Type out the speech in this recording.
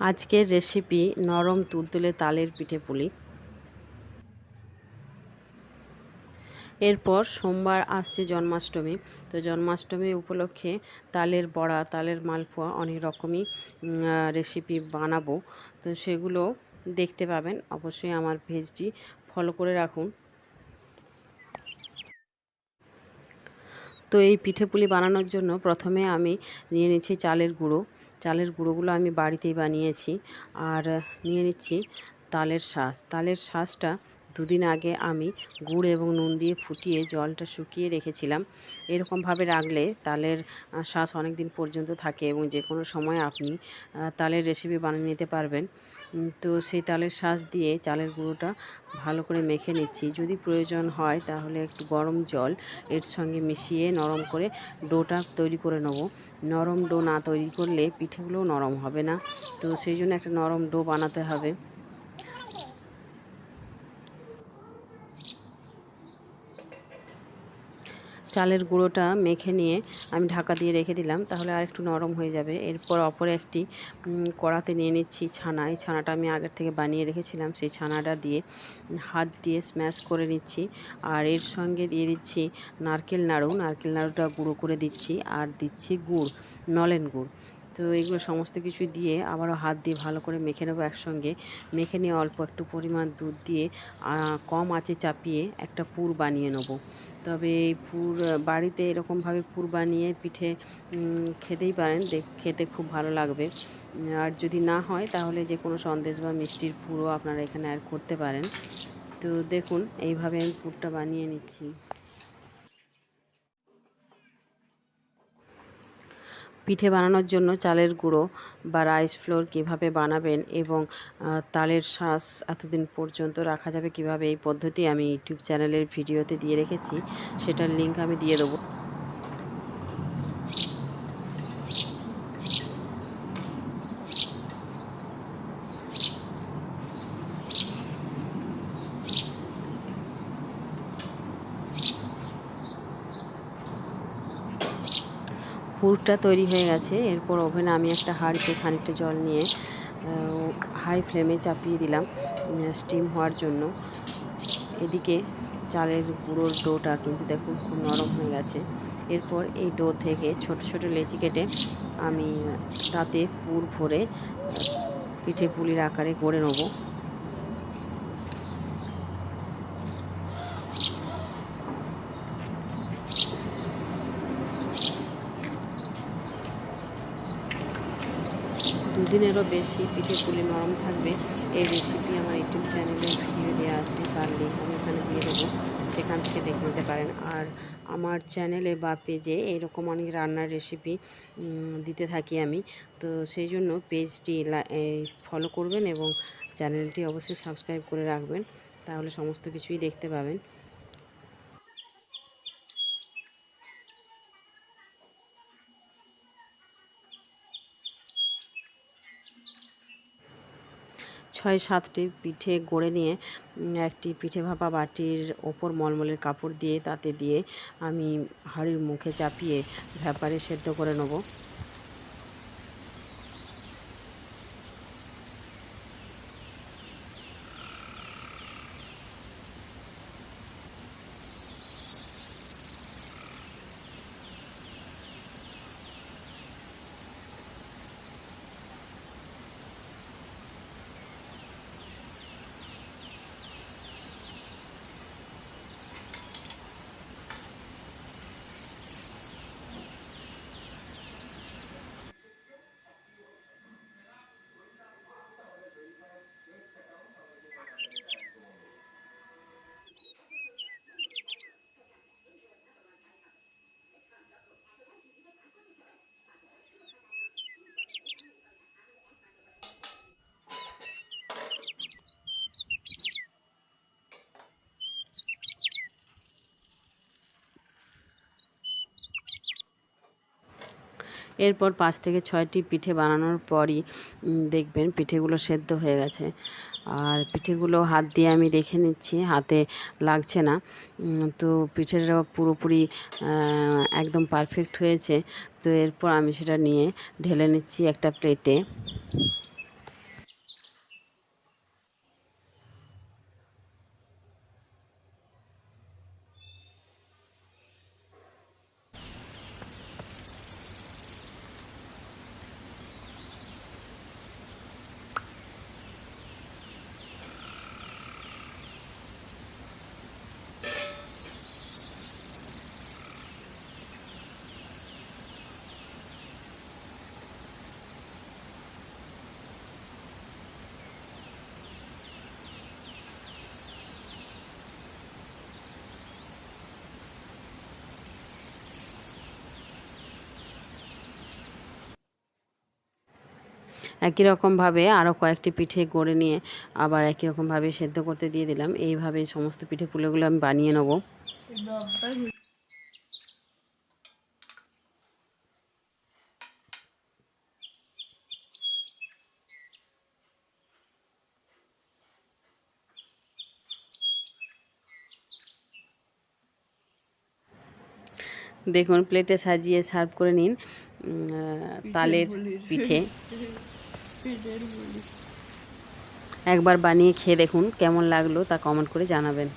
আজকের রেসিপি নরম তুলতুলে তালের পিঠে পুলি। এরপর সোমবার আসছে জন্মাষ্টমী। তো জন্মাষ্টমী উপলক্ষে তালের বড়া, তালের মালপোয়া অনেক রকমই রেসিপি বানাবো। তো সেগুলো দেখতে পাবেন। অবশ্যই আমার পেজটি ফলো করে রাখুন। তো এই পিঠে পুলি বানানোর জন্য প্রথমে আমি নিয়ে নিচ্ছি চালের গুঁড়ো। চালের গুঁড়োগুলো আমি বাড়িতেই বানিয়েছি। আর নিয়ে নিচ্ছি তালের শাঁস। তালের শাঁসটা দুদিন আগে আমি গুড় এবং নুন দিয়ে ফুটিয়ে জলটা শুকিয়ে রেখেছিলাম। এরকমভাবে রাখলে তালের শাঁস অনেক দিন পর্যন্ত থাকে এবং যে কোনো সময় আপনি তালের রেসিপি বানিয়ে নিতে পারবেন। তো সেই তালের শ্বাস দিয়ে চালের গুঁড়োটা ভালো করে মেখে নিচ্ছি। যদি প্রয়োজন হয় তাহলে একটু গরম জল এর সঙ্গে মিশিয়ে নরম করে ডোটা তৈরি করে নেব। নরম ডো না তৈরি করলে পিঠেগুলোও নরম হবে না। তো সেই জন্য একটা নরম ডো বানাতে হবে। চালের গুঁড়োটা মেখে নিয়ে আমি ঢাকা দিয়ে রেখে দিলাম, তাহলে আর একটু নরম হয়ে যাবে। এরপর অপরে একটি কড়াতে নিয়ে নিচ্ছি ছানা। এই ছানাটা আমি আগের থেকে বানিয়ে রেখেছিলাম, সেই ছানাটা দিয়ে হাত দিয়ে স্ম্যাশ করে নিচ্ছি। আর এর সঙ্গে দিয়ে দিচ্ছি নারকেল নাড়ু। নারকেল নাড়ুটা গুঁড়ো করে দিচ্ছি, আর দিচ্ছি গুড়, নলেন গুড়। তো এগুলো সমস্ত কিছু দিয়ে আবারও হাত দিয়ে ভালো করে মেখে নেব একসঙ্গে। মেখে নিয়ে অল্প একটু পরিমাণ দুধ দিয়ে কম আঁচে চাপিয়ে একটা পুর বানিয়ে নেব। তবে এই পুর বাড়িতে এরকমভাবে পুর বানিয়ে পিঠে খেতেই পারেন। খেতে খুব ভালো লাগবে। আর যদি না হয় তাহলে যে কোনো সন্দেশ বা মিষ্টির পুরও আপনারা এখানে অ্যাড করতে পারেন। তো দেখুন, এইভাবে আমি পুরটা বানিয়ে নিচ্ছি। পিঠে বানানোর জন্য চালের গুঁড়ো বা রাইস ফ্লোর কীভাবে বানাবেন এবং তালের শ্বাস এতদিন পর্যন্ত রাখা যাবে কীভাবে এই পদ্ধতি আমি ইউটিউব চ্যানেলের ভিডিওতে দিয়ে রেখেছি, সেটার লিঙ্ক আমি দিয়ে দেবো। পুরটা তৈরি হয়ে গেছে। এরপর ওভেনে আমি একটা হাঁড়িতে খানিকটা জল নিয়ে হাই ফ্লেমে চাপিয়ে দিলাম স্টিম হওয়ার জন্য। এদিকে চালের গুঁড়োর ডোটা কিন্তু দেখুন খুব নরম হয়ে গেছে। এরপর এই ডো থেকে ছোট ছোট লেচি কেটে আমি তাতে পুর ভরে পিঠে পুলির আকারে গড়ে নেব। দুদিনেরও বেশি পিঠে পুলি নরম থাকবে। এই রেসিপি আমার ইউটিউব চ্যানেলে ভিডিও দেওয়া আছে, তার লিঙ্ক আমি এখানে দিয়ে দেবো। সেখান থেকে দেখে নিতে পারেন। আর আমার চ্যানেলে বা পেজে এরকম অনেক রান্নার রেসিপি দিতে থাকি আমি। তো সেই জন্য পেজটি ফলো করবেন এবং চ্যানেলটি অবশ্যই সাবস্ক্রাইব করে রাখবেন। তাহলে সমস্ত কিছুই দেখতে পাবেন। ছয় সাতটি পিঠে গড়ে নিয়ে একটি পিঠে ভাপা বাটির ওপর মলমলের কাপড় দিয়ে তাতে দিয়ে আমি হাঁড়ির মুখে চাপিয়ে ভ্যাপারে সেদ্ধ করে নেব। এরপর পাঁচ থেকে ছয়টি পিঠে বানানোর পরই দেখবেন পিঠেগুলো সেদ্ধ হয়ে গেছে। আর পিঠেগুলো হাত দিয়ে আমি রেখে নিচ্ছি, হাতে লাগছে না। তো পিঠেটা পুরোপুরি একদম পারফেক্ট হয়েছে। তো এরপর আমি সেটা নিয়ে ঢেলে নিচ্ছি একটা প্লেটে একই রকমভাবে আরও কয়েকটি পিঠে গড়ে নিয়ে আবার একই রকমভাবে সেদ্ধ করতে দিয়ে দিলাম। এইভাবে সমস্ত পিঠে পুলেগুলো আমি বানিয়ে নেব। দেখুন প্লেটে সাজিয়ে সার্ভ করে নিন তালের পিঠে। একবার বানিয়ে খেয়ে দেখুন কেমন লাগল তা কমেন্ট করে জানাবেন।